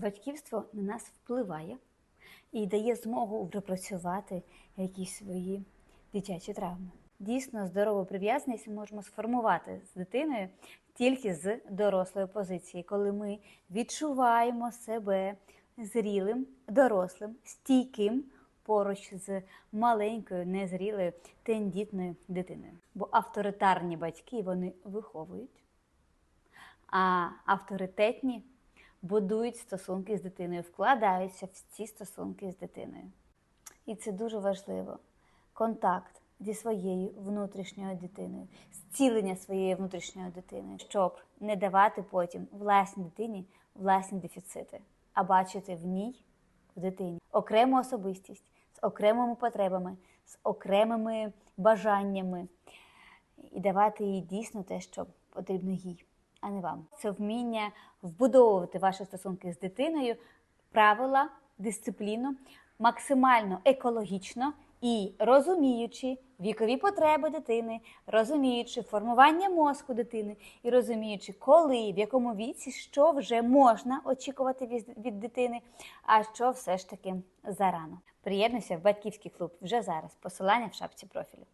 Батьківство на нас впливає і дає змогу пропрацювати якісь свої дитячі травми. Дійсно, здорову прив'язаність ми можемо сформувати з дитиною тільки з дорослої позиції, коли ми відчуваємо себе зрілим, дорослим, стійким поруч з маленькою, незрілою, тендітною дитиною. Бо авторитарні батьки вони виховують, а авторитетні будують стосунки з дитиною, вкладаються в ці стосунки з дитиною. І це дуже важливо. Контакт зі своєю внутрішньою дитиною, зцілення своєї внутрішньої дитини, щоб не давати потім власній дитині власні дефіцити, а бачити в ній, в дитині, окрему особистість з окремими потребами, з окремими бажаннями, і давати їй дійсно те, що потрібно їй, а не вам. Це вміння вбудовувати ваші стосунки з дитиною, правила, дисципліну, максимально екологічно і розуміючи вікові потреби дитини, розуміючи формування мозку дитини і розуміючи, коли, в якому віці, що вже можна очікувати від, дитини, а що все ж таки зарано. Приєднуйся в батьківський клуб вже зараз. Посилання в шапці профілю.